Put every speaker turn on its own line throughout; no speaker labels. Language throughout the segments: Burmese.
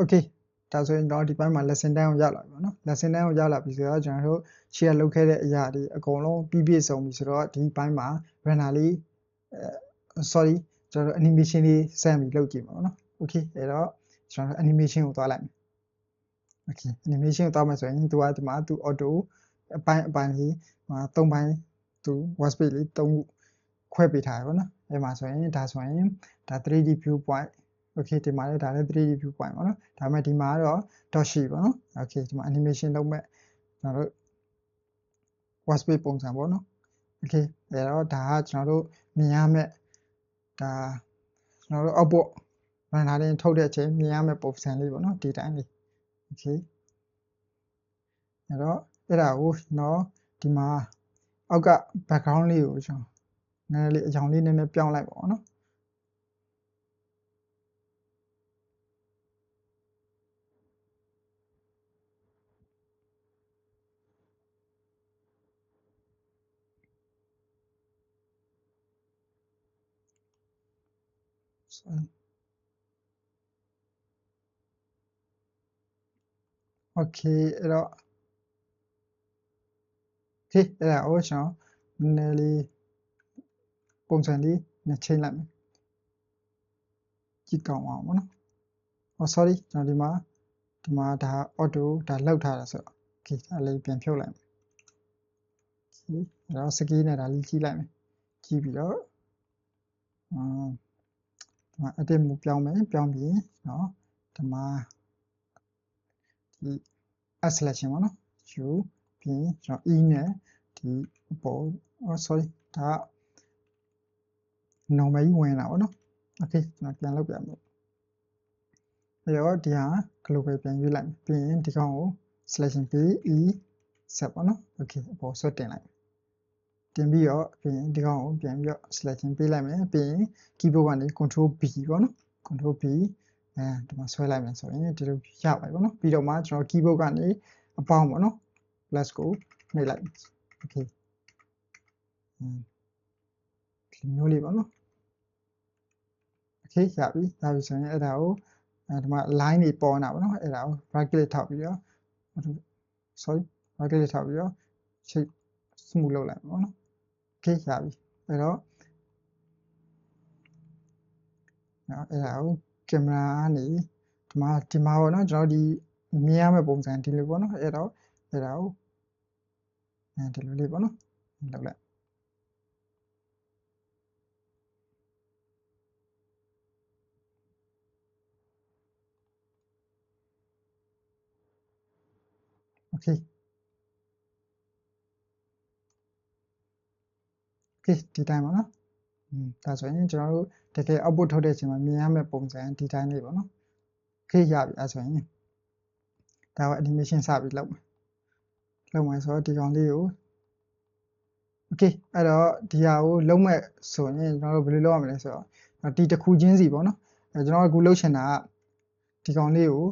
okay ဒါဆိုရင်တော့ဒီပိုင်းမှာ lesson 10ကိုရောက်လာပြီပေါ့နော် lesson 10ကိုရောက်လာပြီဆိုတော့ကျွန်တော်တို့ရှေ့ကလုပ်ခဲ့တဲ့အရာတွေအကုန်လုံးပြီးပြည့်စုံပြီဆိုတော့ဒီပိုင်းမှာ runner လေးအဲ sorry ကျွန်တော်တို့ animation လေးစမ်းပြီးလုပ်ကြည့်ပါပေါ့နော် okay အဲ့တော့ကျွန်တော်တို့ animation ကိုသွားလိုက်မယ် okay animation ကိုသွားမယ်ဆိုရင်သူကဒီမှာသူ auto အပိုင်းအပိုင်းလေးမှာ၃ပိုင်းသူ workspace လေး၃ခုခွဲပေးထားတယ်ပေါ့နော်အဲ့မှာဆိုရင်ဒါဆိုရင်ဒါ 3D view point okay ဒီမှာလည်းဒါလည်း 3D view point ပေါ့နော်ဒါပေမဲ့ဒီမှာကတော့ dot sheet ပေါ့နော် okay ဒီမှာ animation လုပ်မဲ့ကျွန်တော်တို့ workspace ပုံစံပေါ့နော် okay အဲ့တော့ဒါကကျွန်တော်တို့မြင်ရမဲ့ဒါကျွန်တော်တို့ output runner လေးထုတ်တဲ့အချိန်မြင်ရမဲ့ပုံစံလေးပေါ့နော်ဒီတိုင်းလေး okay အဲ့တော့အဲ့ဒါကိုကျွန်တော်ဒီမှာအောက်က background လေးကိုကျွန်တော်နည်းနည်းလေးအကြောင်းလေးနည်းနည်းပြောင်းလိုက်ပါဘောနော် sorry okay အဲ့တော့ okay အဲ့ဒါကိုကျွန်တော်နည်းနည်းလေးပုံစံလေးနဲ့ချိန်လိုက်မယ်ကြည့်ကောင်းအောင်ပေါ့နော်ဟော sorry ကျွန်တော်ဒီမှာဒီမှာဒါ auto ဒါလောက်ထားတာဆိုတော့ okay ဒါလေးပြန်ဖြုတ်လိုက်မယ် okay အဲ့တော့ ski နဲ့ဒါလေးကြည့်လိုက်မယ်ကြည့်ပြီးတော့အမ် ဒီမှာ edit move ပြောင်းမယ်ပြောင်းပြီးเนาะဒီမှာဒီ add selection ပေါ့နော် u ပြီးရင်ကျွန်တော် e နဲ့ဒီအပေါ် oh sorry ဒါက normal ကြီးဝင်လာပေါ့နော် okay ကျွန်တော်ပြန်လုပ်ပြမယ်ပြီးတော့ဒီဟာ global ပြန်ရွေးလိုက်ပြီးရင်ဒီကောင်ကို selection ပြီး e set ပေါ့နော် okay အပေါ်ဆွတ်တင်လိုက် တင်ပြီးတော့ပြီးရင်ဒီကောင်ကိုပြန်ပြီးတော့ selection ပေးလိုက်မယ်ပြီးရင် keyboard ကနေ control b ပေါ့နော် control b အဲဒီမှာဆွဲလိုက်မယ်ဆိုရင်ဒီလိုရပါတယ်ပေါ့နော်ပြီးတော့မှကျွန်တော် keyboard ကနေအပေါင်းပေါ့နော် plus ကိုနှိပ်လိုက် okay ဒီမျိုးလေးပေါ့နော် okay ရပြီရပြီဆိုရင်အဲ့ဒါကိုအဲဒီမှာ line တွေပေါ်နေတာပေါ့နော်အဲ့ဒါကို right click ထောက်ပြီးတော့ sorry right click ထောက်ပြီးတော့ shape smooth လုပ်လိုက်ပါပေါ့နော် okay ရပြီအဲ့တော့နော်အဲ့ဒါကိုကင်မရာကနေဒီမှာဒီမှာပေါ့နော်ကျွန်တော်ဒီမြင်ရမယ့်ပုံစံဒီလိုပေါ့နော်အဲ့တော့အဲ့ဒါကိုအဲဒီလိုလေးပေါ့နော်လုပ်လိုက် okay okay ဒီတိုင်းပါနော်อืมဒါဆိုရင်ကျွန်တော်တို့တကယ် output ထုတ်တဲ့အချိန်မှာမြင်ရမယ့်ပုံစံဒီတိုင်းလေးပေါ့နော် okay ရပြီအဲဆိုရင်ဒါက animation စပြီးလုပ်မယ်လုပ်မယ်ဆိုတော့ဒီကောင်လေးကို okay အဲ့တော့ဒီဟာကိုလုံးမဲ့ဆိုရင်ကျွန်တော်တို့ဘယ်လိုလုပ်ရမလဲဆိုတော့ဒီတစ်ခုချင်းစီပေါ့နော်အဲကျွန်တော်အခုလုပ်ချင်တာကဒီကောင်လေးကို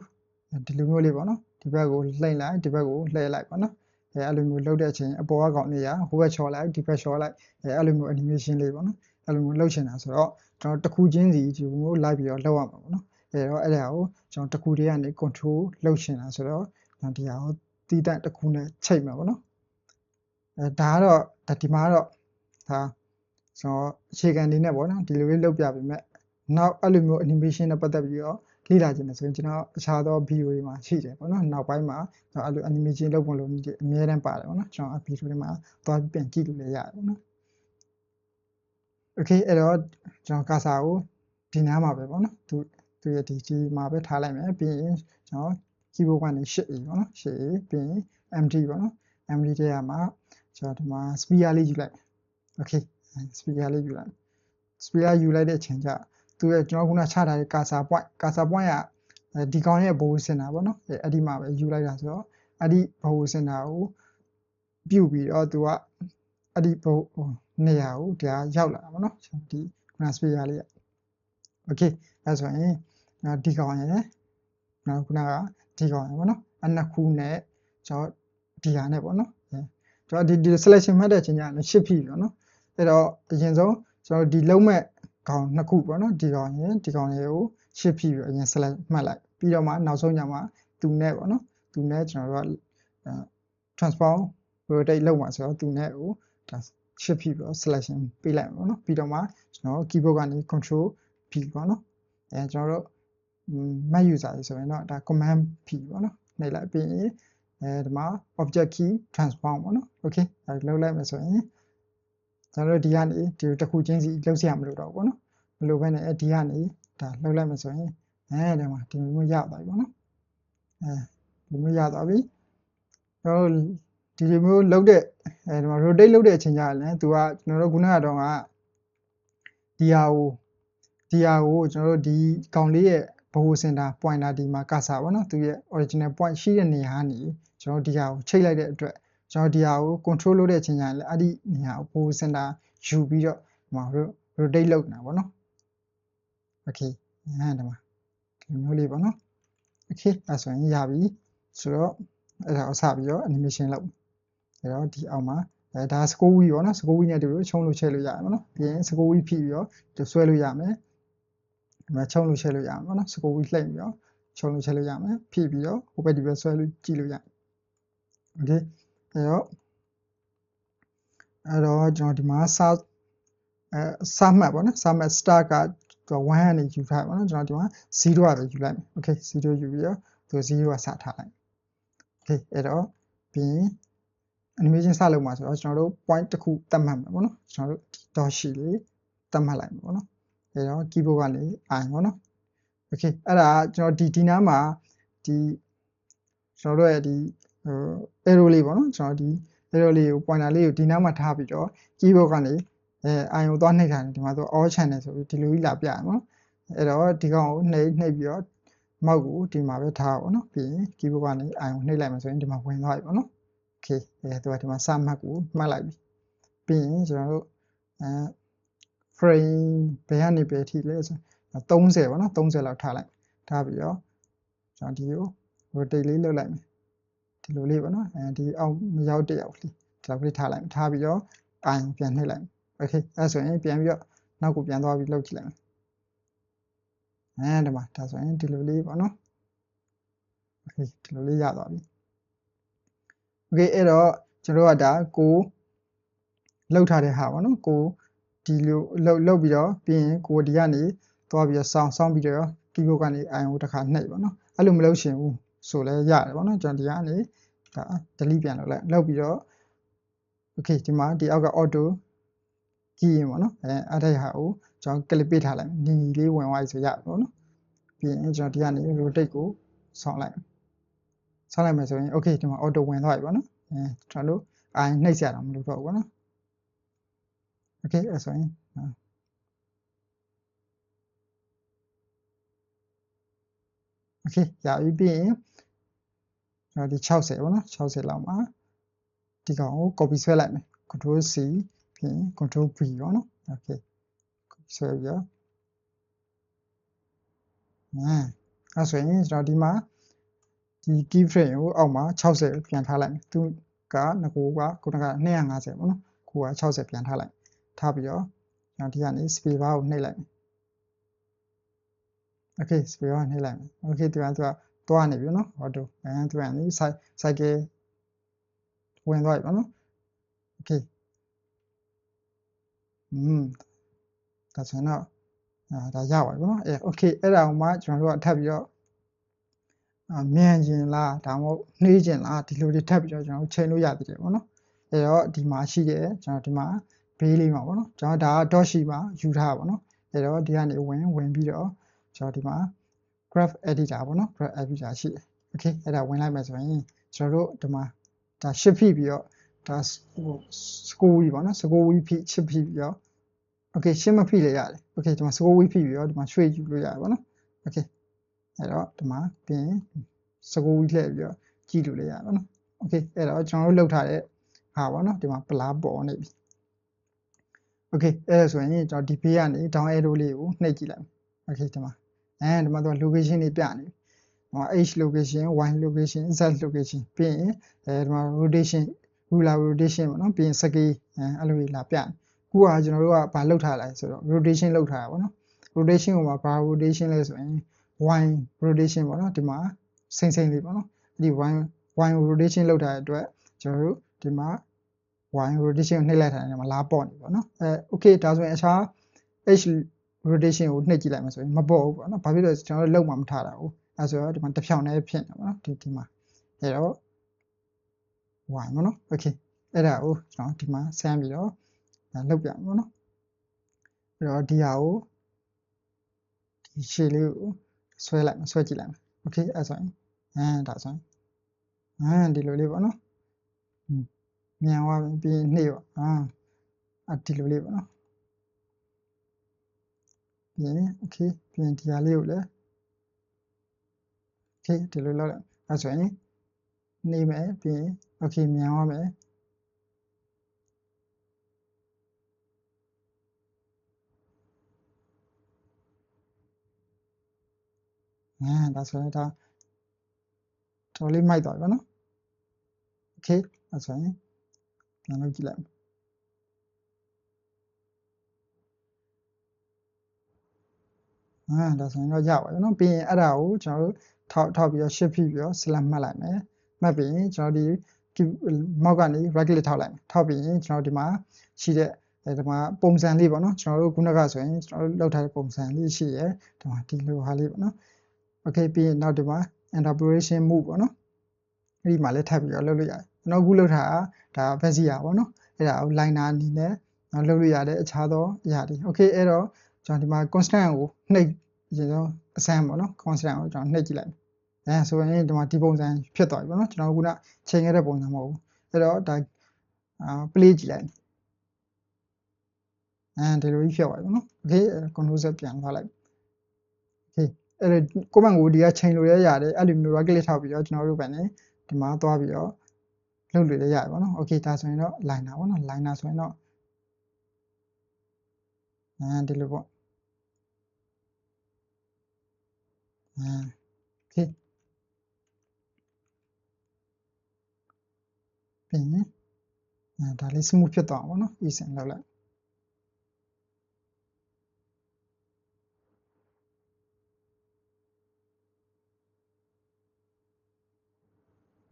ဒီလိုမျိုးလေးပေါ့နော်ဒီဘက်ကိုလှိမ့်လိုက်ဒီဘက်ကိုလှည့်လိုက်ပေါ့နော် အဲအဲ့လိုမျိုးလှုပ်တဲ့အချိန်အပေါ်ကကောင်လေးကဟိုဘက်ချော်လိုက်ဒီဘက်ချော်လိုက်အဲအဲ့လိုမျိုး animation လေးပေါ့နော်အဲ့လိုမျိုးလှုပ်ချင်တာဆိုတော့ကျွန်တော်တစ်ခုချင်းစီဒီမျိုးလိုက်ပြီးတော့လှုပ်ရမှာပေါ့နော်အဲတော့အဲ့ဒါကိုကျွန်တော်တစ်ခုတည်းကနေ control လှုပ်ချင်တာဆိုတော့ကျွန်တော်ဒီဟာကိုတီးတန့်တစ်ခုနဲ့ချိန်မှာပေါ့နော်အဲဒါကတော့ဒါဒီမှာကတော့ဒါကျွန်တော်အခြေခံနေနဲ့ပေါ့နော်ဒီလိုလေးလုပ်ပြပေးမယ်နောက်အဲ့လိုမျိုး animation နဲ့ပတ်သက်ပြီးတော့ လေ့လာခြင်းနဲ့ဆိုရင်ကျွန်တော်အခြားသော video တွေမှာရှိတယ်ပေါ့နော်နောက်ပိုင်းမှာကျွန်တော်အဲ့လို animation လုပ်ပုံလုပ်နည်းတွေအများတန်းပါတယ်ပေါ့နော်ကျွန်တော် video တွေမှာသွားပြန်ကြည့်လို့လည်းရတယ်ပေါ့နော် okay အဲ့တော့ကျွန်တော် cursor ကိုဒီနားမှာပဲပေါ့နော်သူသူရဲ့ဒီကြီးမှာပဲထားလိုက်မယ်ပြီးရင်ကျွန်တော် keyboard ကနေ shift a ပေါ့နော် shift a ပြီးရင် empty ပေါ့နော် empty ထဲမှာကျွန်တော်ဒီမှာ speaker လေးယူလိုက် okay speaker လေးယူလိုက် speaker ယူလိုက်တဲ့အချိန်ကျ သူရဲ့ကျွန်တော်ခုနချထားတဲ့ cursor point cursor point ကဒီကောင်ရဲ့ဘိုးစင်တာပေါ့နော်အဲအဲ့ဒီမှာပဲယူလိုက်တာဆိုတော့အဲ့ဒီဘိုးစင်တာကိုပြုတ်ပြီးတော့သူကအဲ့ဒီဘိုးနေရာကိုဒါရောက်လာတာပေါ့နော်ဒီခုန speaker လေးက okay အဲဆိုရင်ဒီကောင်ရဲ့နောက်ခုနကဒီကောင်ရဲ့ပေါ့နော်အနှစ်ခုနဲ့ကျွန်တော်ဒီဟာနဲ့ပေါ့နော်ကျွန်တော်ဒီဒီ selection မှတ်တဲ့အချိန်ကျရင်ရှစ်ပြီပေါ့နော်အဲ့တော့အရင်ဆုံးကျွန်တော်ဒီလုံးမဲ့ ကောင်နှစ်ခုပေါ့နော်ဒီကောင်ရင်ဒီကောင်ရေကိုရှစ်ပြီပြီးအရင် select မှတ်လိုက်ပြီးတော့မှနောက်ဆုံးညမှာသူနဲ့ပေါ့နော်သူနဲ့ကျွန်တော်တို့ကအဲ transform rotate လုပ်မှာဆိုတော့သူနဲ့ကိုဒါ shift ဖြစ်ပြီးတော့ selection ပေးလိုက်မှာပေါ့နော်ပြီးတော့မှကျွန်တော် keyboard ကနေ control P ပေါ့နော်အဲကျွန်တော်တို့ Mac user တွေဆိုရင်တော့ဒါ command P ပေါ့နော်နှိပ်လိုက်ပြီးရင်အဲဒီမှာ object key transform ပေါ့နော် okay အဲလောက်လိုက်မယ်ဆိုရင် ကျွန်တော်တို့ဒီကနေဒီတစ်ခုချင်းစီလောက်စရာမလိုတော့ဘူးပေါ့နော်မလိုဘဲနဲ့အဲဒီကနေဒါလောက်လိုက်မယ်ဆိုရင်အဲဒီမှာဒီမျိုးရသွားပြီပေါ့နော်အဲဒီမျိုးရသွားပြီကျွန်တော်တို့ဒီလိုမျိုးလောက်တဲ့အဲဒီမှာ rotate လုပ်တဲ့အချိန်ကျရင်လည်းသူကကျွန်တော်တို့ခုနကတော့ကဒီဟာကိုဒီဟာကိုကျွန်တော်တို့ဒီကောင်လေးရဲ့ဘိုစင်တာ pointer ဒီမှာကစားပါတော့သူရဲ့ original point ရှိတဲ့နေရာကနေကျွန်တော်ဒီဟာကိုချိတ်လိုက်တဲ့အတွက် ကျွန်တော်ဒီဟာကို control လုပ်တဲ့အချိန်ကျရင်လည်းအဲ့ဒီနေရာကို pole center ယူပြီးတော့ဒီမှာ rotate လုပ်နေတာပေါ့နော် okay ဟမ်ဒီမှာဒီမျိုးလေးပေါ့နော် okay အဲ့ဆိုရင်ရပြီဆိုတော့အဲ့ဒါကိုစပြီးတော့ animation လုပ်အဲ့တော့ဒီအောက်မှာအဲဒါ16 week ပေါ့နော်16 week နဲ့တူလို့ချုံလို့ချက်လို့ရတယ်ပေါ့နော်ပြီးရင်16 week ဖြည့်ပြီးတော့ဒီဆွဲလို့ရမယ်ဒီမှာချုံလို့ချက်လို့ရမယ်ပေါ့နော်16 week လှည့်ပြီးတော့ချုံလို့ချက်လို့ရမယ်ဖြည့်ပြီးတော့ဟိုဘက်ဒီဘက်ဆွဲလို့ကြည့်လို့ရတယ် okay အဲ့တော့အဲ့တော့ကျွန်တော်ဒီမှာစာအဲစာမှတ်ပေါ့နော်စာမှတ် start က1ကနေယူထားပေါ့နော်ကျွန်တော်ဒီမှာ0ကနေယူလိုက်မယ် okay 0ယူပြီးတော့သူ0ကစထားလိုက် okay အဲ့တော့ပြီးရင် animation စလုပ်မှာဆိုတော့ကျွန်တော်တို့ point တစ်ခုတတ်မှတ်မှာပေါ့နော်ကျွန်တော်တို့ dot ရှိလေးတတ်မှတ်လိုက်မှာပေါ့နော်အဲ့တော့ keyboard ကနေ i ပေါ့နော် okay အဲ့ဒါကျွန်တော်ဒီဒီနားမှာဒီကျွန်တော်တို့ရဲ့ဒီ arrow လေးပေါ့နော်ကျွန်တော်ဒီ arrow လေးကို pointer လေးကိုဒီနားမှာထားပြီးတော့ keyboard ကနေအဲ i ကိုသွားနှိပ်ထားတယ်ဒီမှာဆို all channel ဆိုပြီးဒီလိုကြီးလာပြရမှာနော်အဲ့တော့ဒီကောင်ကိုနှိပ်နှိပ်ပြီးတော့မောက်ကိုဒီမှာပဲထားပါဘောနော်ပြီးရင် keyboard ကနေ i ကိုနှိပ်လိုက်မှဆိုရင်ဒီမှာဝင်သွားပြီပေါ့နော် okay အဲသူကဒီမှာစမှတ်ကိုမှတ်လိုက်ပြီပြီးရင်ကျွန်တော်တို့အဲ frame ဘယ်ကနေဘယ်ထိလဲဆို30ပေါ့နော်30လောက်ထားလိုက်ထားပြီးတော့ကျွန်တော်ဒီကို rotate လေးလုပ်လိုက်မယ် ဒီလိုလေးပေါ့နော်အဲဒီအောက်မရောက်တရောက်လေးဒီလောက်လေးထားလိုက်ထားပြီးတော့ i ပြန်နှိပ်လိုက် okay အဲဆိုရင်ပြန်ပြီးတော့နောက်ကိုပြန်သွားပြီးလုပ်ကြည့်လိုက်မယ်အဲဒီမှာဒါဆိုရင်ဒီလိုလေးပေါ့နော် okay ဒီလိုလေးရသွားပြီ okay အဲ့တော့ကျွန်တော်ကဒါကိုလောက်ထားတဲ့ဟာပေါ့နော်ကိုဒီလိုလောက်လောက်ပြီးတော့ပြီးရင်ကိုဒီကနေသွားပြီးတော့စောင်းစောင်းပြီးတော့ keyboard ကနေ IO တစ်ခါနှိပ်ပေါ့နော်အဲ့လိုမလုပ်ရှင်ဘူး ဆိုလဲရတယ်ပေါ့နော်ကျွန်တော်ဒီကနေဒါ delete ပြန်လုပ်လိုက်လောက်ပြီးတော့ okay ဒီမှာဒီအောက်က auto ကြည့်ရင်ပေါ့နော်အဲအဲ့ဒါဟာကိုကျွန်တော် clip ပေးထားလိုက်ညီညီလေးဝင်သွားပြီဆိုရပေါ့နော်ပြီးရင်ကျွန်တော်ဒီကနေ rotate ကိုဆောင်းလိုက်ဆောင်းလိုက်မယ်ဆိုရင် okay ဒီမှာ auto ဝင်သွားပြီပေါ့နော်အဲကျွန်တော်တို့အိုင်နှိပ်ရတာမလို့တော့ဘူးပေါ့နော် okay အဲ့ဆိုရင်โอเคရပြီပြီးရင် ကျွန်တော်ဒီ60ပေါ့နော်60လောက်မှာဒီကောင်ကို copy ဆွဲလိုက်မယ် control C ပြီးရင် control V ပေါ့နော် okay ဆွဲပြီးတော့အဲအဲ့ဆိုရင်ကျွန်တော်ဒီမှာဒီ key frame ကိုအောက်မှာ60ပြန်ထားလိုက်မယ်သူကငကိုကခုနက250ပေါ့နော်ကိုက60ပြန်ထားလိုက်ထားပြီးတော့ကျွန်တော်ဒီကနေ space bar ကိုနှိပ်လိုက်မယ် okay space bar နှိပ်လိုက်မယ် okay ဒီကသူက သွားနေပြီနော် auto အဲသူကနေ cycle ဝင်သွားပြီပေါ့နော် okay อืมဒါဆိုရင်တော့အာဒါရပါပြီပေါ့နော်အဲ okay အဲ့ဒါကိုမှကျွန်တော်တို့ကထပ်ပြီးတော့မြန်ကျင်လားဒါမှမဟုတ်နှေးကျင်လားဒီလိုတွေထပ်ပြီးတော့ကျွန်တော်ချိန်လို့ရသေးတယ်ပေါ့နော်အဲတော့ဒီမှာရှိတယ်ကျွန်တော်ဒီမှာဘေးလေးမှာပေါ့နော်ကျွန်တော်ဒါက dot ရှိမှာယူထားပါပေါ့နော်အဲတော့ဒီကနေဝင်ဝင်ပြီးတော့ကျွန်တော်ဒီမှာ graph editor ပေါ့နော် graph editor ရှိတယ် okay အဲ့ဒါဝင်လိုက်မယ်ဆိုရင်ကျွန်တော်တို့ဒီမှာဒါ shift ဖိပြီးတော့ဒါဟို score ကြီးပေါ့နော် score ကြီးဖိ shift ဖိပြီးတော့ okay ရှင်းမဖိလေရတယ် okay ဒီမှာ score ကြီးဖိပြီးတော့ဒီမှာရွှေ့ယူလို့ရတယ်ပေါ့နော် okay အဲ့တော့ဒီမှာပြင်စကူလှည့်ပြီးတော့ကြည့်လို့လည်းရပါတော့။ Okay အဲ့တော့ကျွန်တော်တို့လောက်ထားတဲ့ဟာပေါ့နော်ဒီမှာပလားပေါ်နေပြီ။ Okay အဲ့ဒါဆိုရင်ကျွန်တော်ဒီဘေးကနေ down arrow လေးကိုနှိပ်ကြည့်လိုက်။ Okay ဒီမှာ အဲဒီမှာတော့ location တွေပြနေပြီ။ဟော h location y location z location ပြီးရင်အဲဒီမှာ rotation ruler rotation ပေါ့နော်ပြီးရင် scale အဲအဲ့လိုလာပြနေ။ခုကကျွန်တော်တို့ကဘာလောက်ထားလဲဆိုတော့ rotation လောက်ထားတာပေါ့နော်။ rotation ကိုမှာဘာ rotation လဲဆိုရင် y rotation ပေါ့နော်ဒီမှာစိမ့်စိမ့်လေးပေါ့နော်အဲ့ဒီ y y rotation လောက်ထားတဲ့အတွက်ကျွန်တော်တို့ဒီမှာ y rotation ကိုနှိပ်လိုက်တာနဲ့မလားပေါ့နေပေါ့နော်အဲ okay ဒါဆိုရင်အခြား h rotation ကိုနှိပ်ကြည့်လိုက်မှာဆိုရင်မပေါ့ဘူးပေါ့နော်ဘာဖြစ်လို့ကျွန်တော်တို့လောက်မှမထားတာဘူးအဲဆိုတော့ဒီမှာတစ်ဖြောင်နဲ့ဖြစ်နေပါတော့ဒီဒီမှာအဲတော့ y ပေါ့နော် okay အဲ့ဒါကိုကျွန်တော်ဒီမှာဆန်းပြီးတော့လောက်ပြမယ်ပေါ့နော်အဲ့တော့ဒီဟာကိုဒီရှေ့လေးကိုဆွဲလိုက်ဆွဲကြည့်လိုက်မယ် okay အဲ့ဆိုရင်အဲဒါဆိုရင်အဲဒီလိုလေးပေါ့နော်မြန်သွားပြီပြီးနှိပ်ပေါ့အာအဒီလိုလေးပေါ့နော် ပြီးရင် okay ပြီးရင်ဒီဟာလေးကိုလည်း okay ဒီလိုလောက်လိုက်အဲဆိုရင်နေမယ်ပြီးရင် okay မြန်သွားမယ်အဲဒါဆိုရင်ဒါတော်လေးမိုက်သွားပြီနော် okay အဲဆိုရင်ပြန်လုပ်ကြည့်လိုက် အာဒါဆိုရင်တော့ရပါပြီနော်ပြီးရင်အဲ့ဒါကိုကျွန်တော်တို့ထောက်ထောက်ပြီးတော့ shift ပြီးတော့ select မှတ်လိုက်မယ်မှတ်ပြီးရင်ကျွန်တော်ဒီမောက်ကနေ right click ထောက်လိုက်မယ်ထောက်ပြီးရင်ကျွန်တော်ဒီမှာရှိတဲ့ဒီမှာပုံစံလေးပေါ့နော်ကျွန်တော်တို့ခုနကဆိုရင်ကျွန်တော်တို့လောက်ထားတဲ့ပုံစံလေးရှိရဲဒီမှာဒီလိုဟာလေးပေါ့နော် okay ပြီးရင်နောက်ဒီမှာ interpolation move ပေါ့နော်အဲ့ဒီမှာလည်းထပ်ပြီးတော့လုပ်လို့ရတယ်ကျွန်တော်ခုလုပ်ထားတာဒါ Bezier ပေါ့နော်အဲ့ဒါကို liner အနေနဲ့လုပ်လို့ရတဲ့အခြားသောအရာတွေ okay အဲ့တော့ ကျွန်တော်ဒီမှာ constant ကိုနှိပ်ရင်တော့အစမ်းပေါ့နော် constant ကိုကျွန်တော်နှိပ်ကြည့်လိုက်အဲဆိုရင်ဒီမှာဒီပုံစံဖြစ်သွားပြီပေါ့နော်ကျွန်တော်ကချိန်ခဲ့တဲ့ပုံစံမဟုတ်ဘူးအဲ့တော့ဒါအာ play ကြည့်လိုက်အဲဒီလိုကြီးဖြစ်သွားပြီပေါ့နော် okay control z ပြန်သွားလိုက် okay အဲ့ဒါကိုမန်ကိုဒီကချိန်လို့ရရတယ်အဲ့လိုမျိုး right click ထောက်ပြီးတော့ကျွန်တော်တို့ပဲနေဒီမှာသွားပြီးတော့လုပ်လို့ရရတယ်ပေါ့နော် okay ဒါဆိုရင်တော့ liner ပေါ့နော် liner ဆိုရင်တော့အဲဒီလိုပေါ့ အဲ okay ပြီးရင်အဲဒါလေး smooth ဖြစ်သွားအောင်ပေါ့နော် easy လောက်လိုက်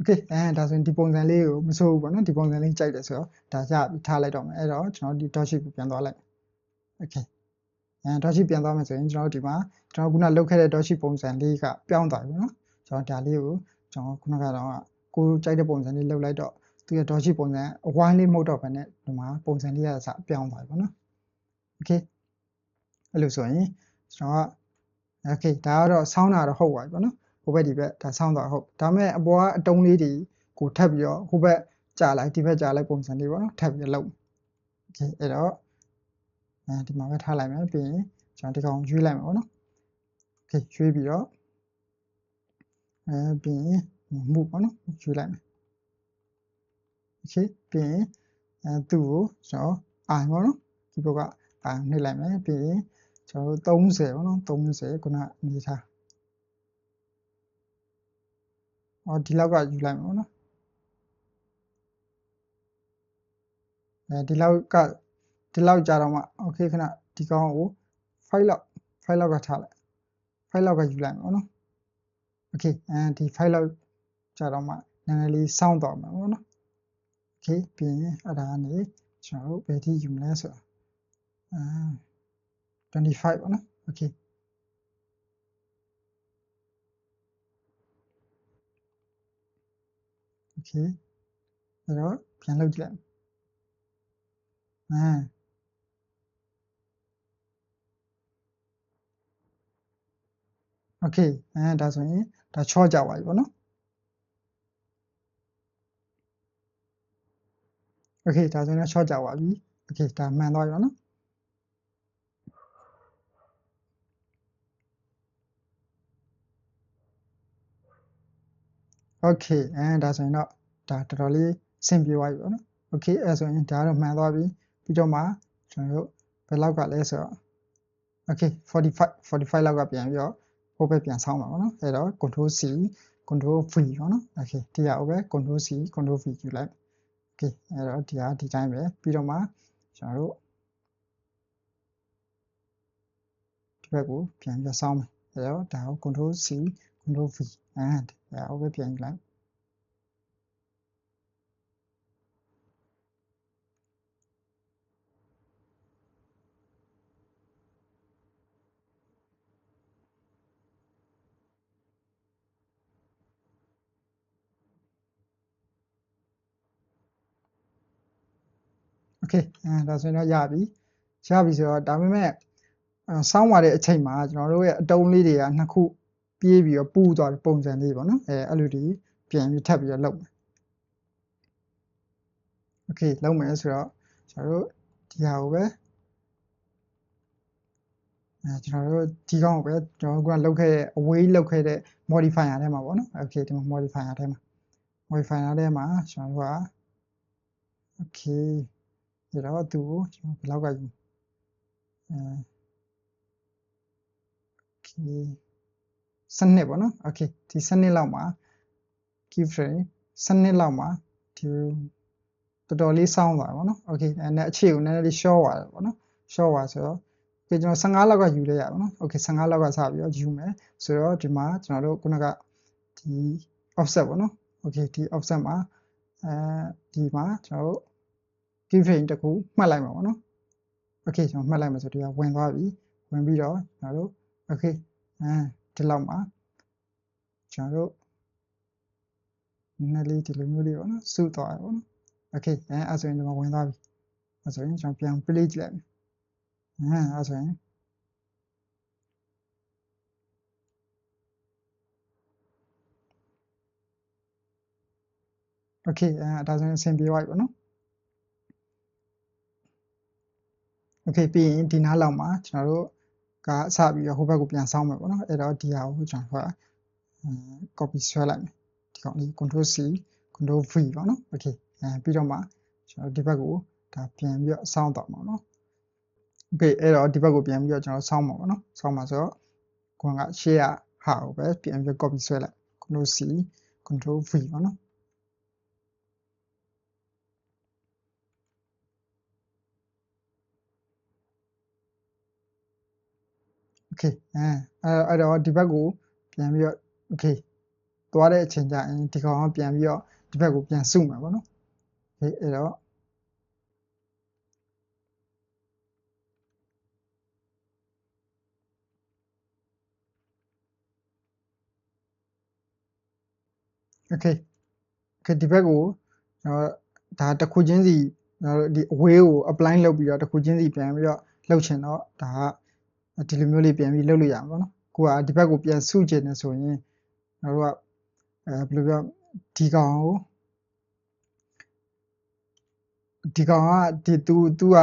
okay အဲဒါဆိုရင်ဒီပုံစံလေးကိုမဆိုးဘူးပေါ့နော်ဒီပုံစံလေးကြိုက်တယ်ဆိုတော့ဒါကြပြီးထားလိုက်တော့မယ်အဲ့တော့ကျွန်တော်ဒီ dot sheet ကိုပြန်သွားလိုက် okay အဲ dot sheet ပြန်သွားမယ်ဆိုရင်ကျွန်တော်ဒီမှာကျွန်တော်ခုနလုတ်ခဲ့တဲ့ dot sheet ပုံစံလေးကပြောင်းသွားပြီနော်ကျွန်တော်ဒါလေးကိုကျွန်တော်ခုနကတော့ကိုကြိုက်တဲ့ပုံစံလေးလုတ်လိုက်တော့သူရဲ့ dot sheet ပုံစံအဝိုင်းလေးမဟုတ်တော့ဘဲနဲ့ဒီမှာပုံစံလေးကစပြောင်းသွားပြီပေါ့နော် okay အဲ့လိုဆိုရင်ကျွန်တော်က okay ဒါကတော့ဆောင်းတာတော့ဟုတ်ပါပြီပေါ့နော်ဟိုဘက်ဒီဘက်ဒါဆောင်းသွားဟုတ်ဒါမဲ့အပေါ်ကအတုံးလေးတွေကိုထပ်ပြီးတော့ဟိုဘက်ကြာလိုက်ဒီဘက်ကြာလိုက်ပုံစံလေးပေါ့နော်ထပ်ပြီးလုပ်โอเคအဲ့တော့ အဲဒီမှာပဲထားလိုက်မယ်ပြီးရင်ကျွန်တော်ဒီကောင်ရွေးလိုက်မယ်ပေါ့နော်โอเคရွေးပြီးတော့အဲပြီးရင်မှုပေါ့နော်ရွေးလိုက်မယ်โอเคပြီးရင်အဲသူ့ကိုကျွန်တော်အာပေါ့နော်ဒီဘက်ကအာနှိပ်လိုက်မယ်ပြီးရင်ကျွန်တော်တို့30ပေါ့နော်30ခုနအနေထားဟောဒီလောက်ကယူလိုက်မှာပေါ့နော်အဲဒီလောက်က ဒီလောက်ကြာတော့မှโอเคခဏဒီကောင်ကို5လောက်5လောက်ကထားလိုက်5လောက်ကယူလိုက်မှာပေါ့နော်โอเคအဲဒီ5လောက်ကြာတော့မှနည်းနည်းလေးစောင်းတော့မှာပေါ့နော်โอเคပြီးရင်အဲ့ဒါကနေကျွန်တော်တို့ဘယ်ထိယူမလဲဆိုတော့အာ25ပေါ့နော်โอเค okay အဲ့တော့ပြန်လုပ်ကြည့်လိုက်အာ โอเคအဲဒါဆိုရင်ဒါချော့ကြပါပြီပေါ့နော်โอเคဒါဆိုရင်ချော့ကြပါပြီโอเคဒါမှန်သွားပြီပေါ့နော်โอเคအဲဒါဆိုရင်တော့ဒါတော်တော်လေးအဆင်ပြေသွားပြီပေါ့နော်โอเคအဲဆိုရင်ဒါကတော့မှန်သွားပြီပြီးတော့မှကျွန်တော်တို့ဘယ်လောက်ကလဲဆိုတော့โอเค45 45လောက်ကပြန်ပြီးတော့ ဟိုဘက်ပြန်ဆောင်းပါဘောနော်အဲ့တော့ control C control V ပေါ့နော် okay ဒီဟာကိုပဲ control C control V ယူလိုက် okay အဲ့တော့ဒီဟာဒီတိုင်းပဲပြီးတော့မှကျွန်တော်တို့ဒီဘက်ကိုပြန်ပြန်ဆောင်းမယ်အဲ့တော့ဒါကို control C control V အဲ့ဒါကိုပဲပြန်ယူလိုက် okay အဲဒါဆိုရင်တော့ရပြီရပြီဆိုတော့ဒါပေမဲ့စောင်းသွားတဲ့အချိန်မှာကျွန်တော်တို့ရဲ့အတုံးလေးတွေကနှစ်ခုပြေးပြီးတော့ပူသွားတဲ့ပုံစံလေးပေါ့နော်အဲအဲ့လိုဒီပြန်ပြီးထပ်ပြီးတော့လုပ်မယ် okay လုပ်မယ်ဆိုတော့ကျွန်တော်တို့ဒီဟာကိုပဲအဲကျွန်တော်တို့ဒီကောင်ကိုပဲကျွန်တော်ကလောက်ခဲ့အဝေးလောက်ခဲ့တဲ့ modifier ထဲမှာပေါ့နော် okay ဒီမှာ modifier ထဲမှာ modifier ထဲမှာကျွန်တော်တို့က okay ဒီတော့သူကိုကျွန်တော်ဘယ်လောက်ကယူအဲ okay စနစ်ပေါ့နော် okay ဒီစနစ်လောက်မှာ key frame စနစ်လောက်မှာဒီတော်တော်လေးစောင်းသွားပါတော့ okay အဲနဲ့အခြေကိုနည်းနည်းလေး short သွားတယ်ပေါ့နော် short သွားဆိုတော့ okay ကျွန်တော်15လောက်ကယူလိုက်ရပါတော့ okay 15လောက်ကစပြီးတော့ယူမယ်ဆိုတော့ဒီမှာကျွန်တော်တို့ခုနကဒီ offset ပေါ့နော် okay ဒီ offset မှာအဲဒီမှာကျွန်တော်တို့ keyframe တစ်ခုမှတ်လိုက်မှာပေါ့နော် okay ကျွန်တော်မှတ်လိုက်မှာဆိုဒီကဝင်သွားပြီဝင်ပြီးတော့ကျွန်တော်တို့ okay အဲဒီလောက်မှာကျွန်တော်တို့နည်းနည်းလေးဒီလိုမျိုးလေးပေါ့နော်စုသွားတယ်ပေါ့နော် okay အဲအဲ့ဆိုရင်ဒီမှာဝင်သွားပြီအဲ့ဆိုရင်ကျွန်တော်ပြန် play ကြည့်လိုက်မယ်အဲအဲ့ဆိုရင် okay အဲဒါဆိုရင်အဆင်ပြေသွားပြီပေါ့နော် okay ပြီးရင်ဒီနားလောက်မှာကျွန်တော်တို့ကအစပြီးတော့ဟိုဘက်ကိုပြန်ဆောင်းမယ်ပေါ့နော်အဲ့တော့ဒီဟာကိုကျွန်တော်က copy ဆွဲလိုက်မယ်ဒီကောင်လေး control C control V ပေါ့နော် okay အဲပြီးတော့မှကျွန်တော်ဒီဘက်ကိုဒါပြန်ပြီးတော့ဆောင်းတော့မှာနော် okay အဲ့တော့ဒီဘက်ကိုပြန်ပြီးတော့ကျွန်တော်ဆောင်းမှာပေါ့နော်ဆောင်းမှာဆိုတော့ကိုကရှေ့ကဟာကိုပဲပြန်ပြီး copy ဆွဲလိုက် control C control V ပေါ့နော် okay အဲအဲ့တော့ဒီဘက်ကိုပြန်ပြီးတော့ okay သွားတဲ့အချိန်ကျရင်ဒီကောင်ကပြန်ပြီးတော့ဒီဘက်ကိုပြန်စုမှာပေါ့နော် okay အဲ့တော့ okay okay ဒီဘက်ကိုကျွန်တော်ဒါတစ်ခုချင်းစီကျွန်တော်ဒီ away ကို apply လုပ်ပြီးတော့တစ်ခုချင်းစီပြန်ပြီးတော့လှုပ်ချင်တော့ဒါက ဒီလိုမျိုးလေးပြန်ပြီးလှုပ်လို့ရမှာပေါ့နော်ကိုကဒီဘက်ကိုပြန်စုချင်နေဆိုရင်ကျွန်တော်တို့ကအဲဘယ်လိုပြောဒီကောင်ကိုဒီကောင်ကဒီသူသူက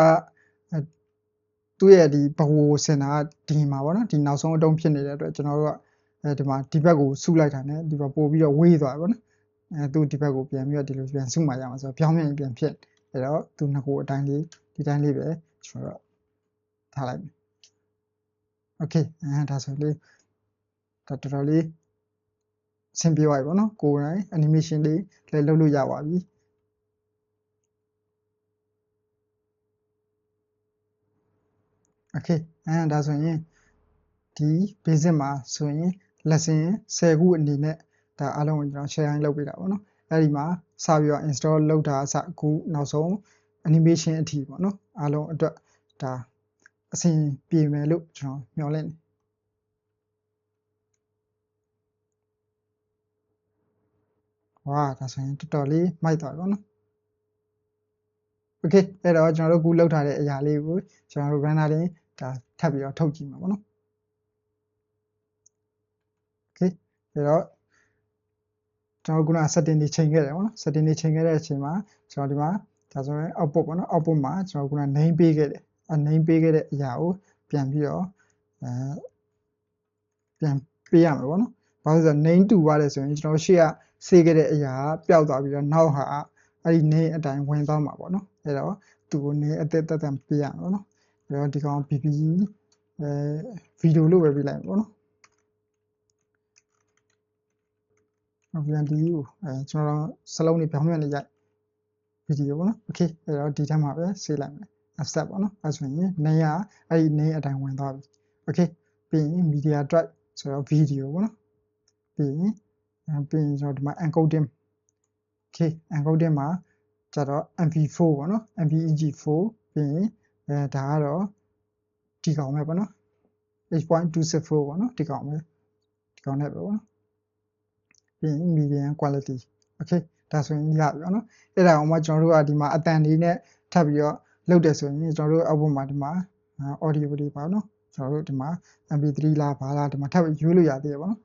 သူ့ရဲ့ဒီဘဝစင်တာဒီမှာပေါ့နော်ဒီနောက်ဆုံးအတုံးဖြစ်နေတဲ့အတွက်ကျွန်တော်တို့ကအဲဒီမှာဒီဘက်ကိုစုလိုက်တာ ਨੇ ဒီဘက်ပို့ပြီးတော့ဝေးသွားပါတော့အဲသူဒီဘက်ကိုပြန်ပြီးတော့ဒီလိုပြန်စုမှရမှာဆိုတော့ပြောင်းပြန်ပြန်ဖြစ်အဲတော့သူနှစ်ကိုအတိုင်းလေးဒီတိုင်းလေးပဲကျွန်တော်ထားလိုက်မယ် โอเคအဲဒါဆိုလေဒါတော်တော်လေးဆင်ပြေသွားပြီပေါ့နော်ကိုယ်တိုင် animation လေးလည်းလုပ်လို့ရပါပြီโอเคအဲဒါဆိုရင်ဒီ basic မှာဆိုရင် lesson 10ခုအနေနဲ့ဒါအားလုံးကိုကျွန်တော် sharing လုပ်ပေးတာပေါ့နော်အဲ့ဒီမှာစပြီးတော့ install လုပ်တာအစအခုနောက်ဆုံး animation အထိပေါ့နော်အားလုံးအတွက်ဒါ အဆင်ပြေမယ်လို့ကျွန်တော်မျှော်လင့်ဝါဒါဆိုရင်တော်တော်လေးမိုက်သွားပြီပေါ့နော် okay အဲ့တော့ကျွန်တော်တို့ခုလောက်ထားတဲ့အရာလေးကိုကျွန်တော်တို့ runner လေးဒါထပ်ပြီးတော့ထုတ်ကြည့်မှာပေါ့နော် okay အဲ့တော့ကျွန်တော်ခုန setting တွေချိန်ခဲ့တယ်ပေါ့နော် setting တွေချိန်ခဲ့တဲ့အချိန်မှာကျွန်တော်ဒီမှာဒါဆိုရင် output ပေါ့နော် output မှာကျွန်တော်ခုန name ပေးခဲ့တယ် အ name ပေးခဲ့တဲ့အရာကိုပြန်ပြီးတော့အဲပြန်ပေးရမှာပေါ့နော်ဘာလို့ဆိုတော့ name တူပါတယ်ဆိုရင်ကျွန်တော်ရှေ့ကစေးခဲ့တဲ့အရာပျောက်သွားပြီးတော့နောက်ဟာအဲ့ဒီ name အတိုင်းဝင်သွားမှာပေါ့နော်အဲ့တော့သူကို name အသက်သက်သက်ပေးရမှာပေါ့နော်အဲ့တော့ဒီကောင် BBE အဲဗီဒီယိုလို့ပဲပြလိုက်ပေါ့နော်ပြန်ဒီကိုအဲကျွန်တော်စလုံးတွေပြောင်းပြန်နေရိုက်ဗီဒီယိုပေါ့နော်โอเคအဲ့တော့ဒီထက်မှာပဲဆေးလိုက်မယ် accept ပေါ့နော်အဲဆိုရင်နေရအဲ့ဒီနေအတိုင်းဝင်သွားပြီโอเคပြီးရင် media drive ဆိုတော့ video ပေါ့နော်ပြီးရင်အဲပြီးရင်ကျွန်တော်ဒီမှာ encoding okay encoding မှာကျတော့ mp4 ပေါ့နော် mpeg4 ပြီးရင်အဲဒါကတော့ဒီကောင်ပဲပေါ့နော် h.264 ပေါ့နော်ဒီကောင်ပဲဒီကောင်နဲ့ပဲပေါ့နော်ပြီးရင် medium quality okay ဒါဆိုရင်ရပြီပေါ့နော်အဲ့ဒါအောင်မှကျွန်တော်တို့ကဒီမှာအတန်လေးနဲ့ထပ်ပြီးတော့ လုပ်တယ်ဆိုရင်ကျွန်တော်တို့အောက်ဘက်မှာဒီမှာ audio တွေပါနော်ကျွန်တော်တို့ဒီမှာ mp3 လားဘာလားဒီမှာထပ်ပြီးရွေးလို့ရသေးတယ်ပေါ့နော်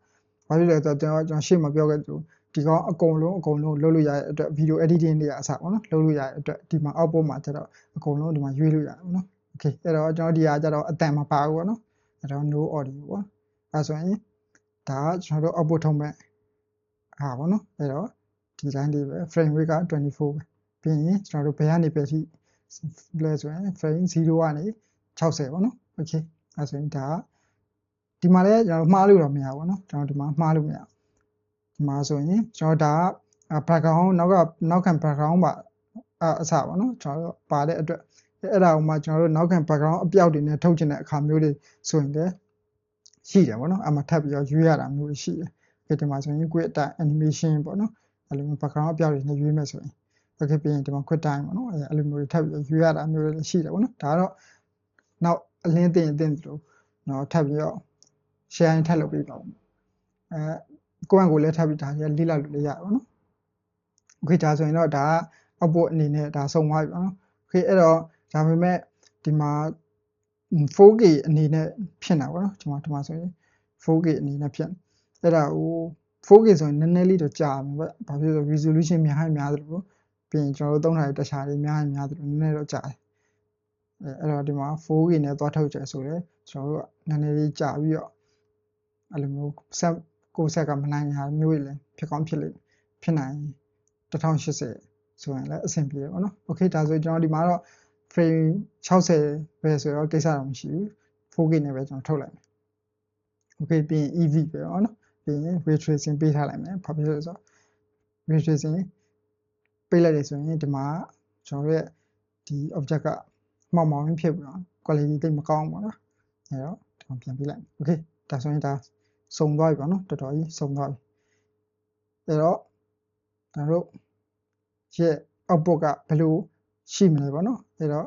ဘာဖြစ်လဲဆိုတော့ကျွန်တော်ကျွန်တော်ရှေ့မှာပြောခဲ့သလိုဒီကောင်အကုန်လုံးအကုန်လုံးလုပ်လို့ရတဲ့အတွက် video editing တွေအစပေါ့နော်လုပ်လို့ရတဲ့အတွက်ဒီမှာ output မှာကျတော့အကုန်လုံးဒီမှာရွေးလို့ရတယ်ပေါ့နော် okay အဲ့တော့ကျွန်တော်ဒီဟာကျတော့အတန်မပါဘူးပေါ့နော်အဲ့တော့ no audio ပေါ့အဲဆိုရင်ဒါကကျွန်တော်တို့ output ထုတ်မဲ့ဟာပေါ့နော်အဲ့တော့ဒီတိုင်းလေးပဲ frame rate က24ပဲပြီးရင်ကျွန်တော်တို့ဘယ်ကနေပဲထိ လဲဆိုရင် frame 0ကနေ60ပေါ့နော် okay အဲဆိုရင်ဒါဒီမှာလည်းကျွန်တော်မှားလို့တော့မရဘူးပေါ့နော်ကျွန်တော်ဒီမှာမှားလို့မရဒီမှာဆိုရင်ကျွန်တော်ဒါက background နောက်ကနောက် ခံ background ပါအစပေါ့နော်ကျွန်တော်တို့ပါတဲ့အတွက်အဲ့ဒါကိုမှကျွန်တော်တို့နောက်ခံ background အပြောက်တွေနဲ့ထုတ်ချင်တဲ့အခါမျိုးတွေဆိုရင်လည်းရှိတယ်ပေါ့နော်အမှထပ်ပြီးတော့ရွေးရတာမျိုးရှိတယ်ဒီမှာဆိုရင်ကိုယ့်အတိုင်း animation ပေါ့နော်အဲ့လိုမျိုး background အပြောက်တွေနဲ့ရွေးမယ်ဆိုရင် okay ပြီးရင်ဒီမှာ quick time ပေါ့နော်အဲ့လိုမျိုးတွေထပ်ပြီးရွေးရတာမျိုးတွေရှိတယ်ပေါ့နော်ဒါကတော့နောက်အလင်းသိရင်သိတယ်လို့နော်ထပ်ပြီးတော့ share ရင်ထပ်လုပ်ပေးပါဦးအဲကိုယ့်အကိုလည်းထပ်ပြီးဒါကြီးလိလာလို့လည်းရပါတော့။ okay ဒါဆိုရင်တော့ဒါက output အနေနဲ့ဒါစုံသွားပြီပေါ့နော်။ okay အဲ့တော့ဒါပေမဲ့ဒီမှာ 4K အနေနဲ့ဖြစ်နေတာပေါ့နော်ဒီမှာဒီမှာဆိုရင် 4K အနေနဲ့ဖြစ်အဲ့ဒါဟို 4K ဆိုရင်နည်းနည်းလေးတော့ကြာမှာပေါ့ဘာဖြစ်လို့ resolution များရင်များသလို ပြီးရင်ကျွန်တော်တို့သုံးထားတဲ့တခြားတွေများရင်များသလိုနည်းနည်းတော့ကြာတယ်အဲအဲ့တော့ဒီမှာ 4K နဲ့သွားထုတ်ကြဆိုတော့ကျွန်တော်တို့ကနည်းနည်းလေးကြာပြီးတော့အဲ့လိုမျိုးဆက်ကိုဆက်ကမနိုင်ဟာမျိုးတွေလည်းဖြစ်ကောင်းဖြစ်လိမ့်ဖြစ်နိုင်1080ဆိုရင်လည်းအဆင်ပြေတယ်ပေါ့နော်။ Okay ဒါဆိုကျွန်တော်ဒီမှာတော့ frame 60ပဲဆိုတော့ကိစ္စတော့မရှိဘူး 4K နဲ့ပဲကျွန်တော်ထုတ်လိုက်မယ်။ Okay ပြီးရင် EV ပဲပေါ့နော်။ပြီးရင် ray tracing ပေးထားလိုက်မယ်။ဘာဖြစ်လို့လဲဆိုတော့ ray tracing ပေးလိုက်တယ်ဆိုရင်ဒီမှာကျွန်တော်ရဲ့ဒီ object ကမှောင်မှောင်ဖြစ်ပြီးတော့ quality တိတ်မကောင်းဘူးပေါ့နော်။အဲတော့ဒီမှာပြန်ပေးလိုက်မယ်။ Okay ဒါဆိုရင်ဒါစုံသွားပြီပေါ့နော်တော်တော်ကြီးစုံသွားပြီအဲတော့ဒါတို့ရဲ့ output ကဘယ်လိုရှိမလဲပေါ့နော်အဲတော့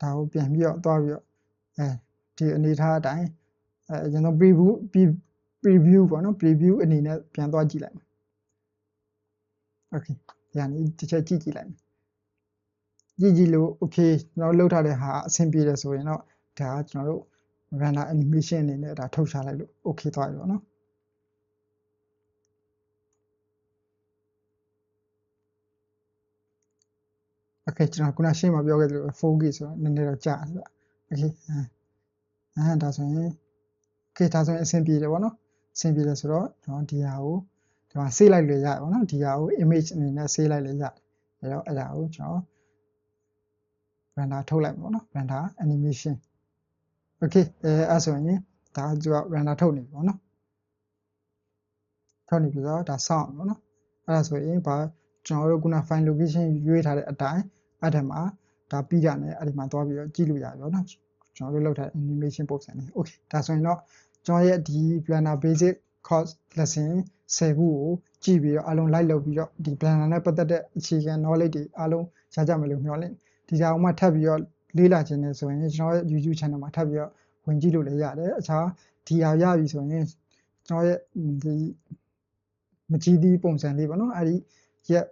ဒါကိုပြန်ပြီးတော့သွားပြီးတော့အဲဒီအနေထားအတိုင်းအဲအရင်ဆုံး preview preview ပေါ့နော် preview အနေနဲ့ပြန်သွားကြည့်လိုက်မ ယ် okay ညာနေတစ်ချက်ကြည့်ကြည့်လိုက်ကြည့်ကြည့်လို့ okay ကျွန်တော်လုပ်ထားတဲ့ဟာအဆင်ပြေတယ်ဆိုရင်တော့ဒါကကျွန်တော်တို့ render animation အနေနဲ့ဒါထုတ်ချလိုက်လို့ okay သွားပြီပေါ့နော် okay ကျွန်တော်ခုနရှင်းမှာပြောခဲ့သလို 4K ဆိုတော့နည်းနည်းတော့ကြာတယ်ဗျ okay အဲဒါဆိုရင် okay ဒါဆိုရင်အဆင်ပြေတယ်ပေါ့နော်အဆင်ပြေတယ်ဆိုတော့ကျွန်တော်ဒီဟာကို ဒီမှာ save လိုက်လို့ရတယ်ပေါ့နော်ဒီဟာကို image အနေနဲ့ save လိုက်လို့ရတယ်အဲတော့အဲ့ဒါကိုကျွန်တော် render ထုတ်လိုက်ပေါ့နော် render animation okay အဲအဲ့ဆိုရင်ဒါက render ထုတ်နေပြီပေါ့နော်ထုတ်နေပြီဆိုတော့ဒါ sound ပေါ့နော်အဲ့ဒါဆိုရင်ဘာကျွန်တော်တို့ခုန file location ရွေးထားတဲ့အတိုင်းအဲ့ဒါမှာဒါပြီးတာနဲ့အဲ့ဒီမှာသွားပြီးတော့ကြည့်လို့ရပြီပေါ့နော်ကျွန်တော်တို့လုပ်ထားတဲ့ animation post နဲ့ okay ဒါဆိုရင်တော့ကျွန်တော်ရဲ့ဒီ planner basic course lesson 10ခုကိုကြည့်ပြီးတော့အလုံး like လုပ်ပြီးတော့ဒီ planner နဲ့ပတ်သက်တဲ့အခြေခံ knowledge တွေအလုံးရကြမယ်လို့မျှော်လင့်ဒီကြောင်မှထပ်ပြီးတော့လေ့လာခြင်းနဲ့ဆိုရင်ကျွန်တော်ရဲ့ YouTube channel မှာထပ်ပြီးတော့ဝင်ကြည့်လို့လည်းရတယ်အခြားဒီဟာရပြီဆိုရင်ကျွန်တော်ရဲ့ဒီမကြီးသီးပုံစံလေးပေါ့နော်အဲ့ဒီရက်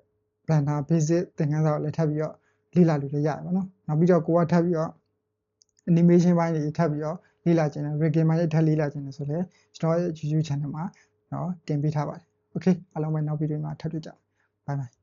planner basic သင်ခန်းစာကိုလည်းထပ်ပြီးတော့လေ့လာလို့လည်းရတယ်ပေါ့နော်နောက်ပြီးတော့ကိုကထပ်ပြီးတော့ animation ဘိုင်းတွေထပ်ပြီးတော့လေ့လာခြင်းနဲ့ reggae မှာရိုက်ထပ်လေ့လာခြင်းနဲ့ဆိုလည်းကျွန်တော်ရဲ့ YouTube channel မှာနော်တင်ပေးထားပါတယ်။ Okay အားလုံးပဲနောက်ဗီဒီယိုမှာထပ်တွေ့ကြပါမယ်။ Bye bye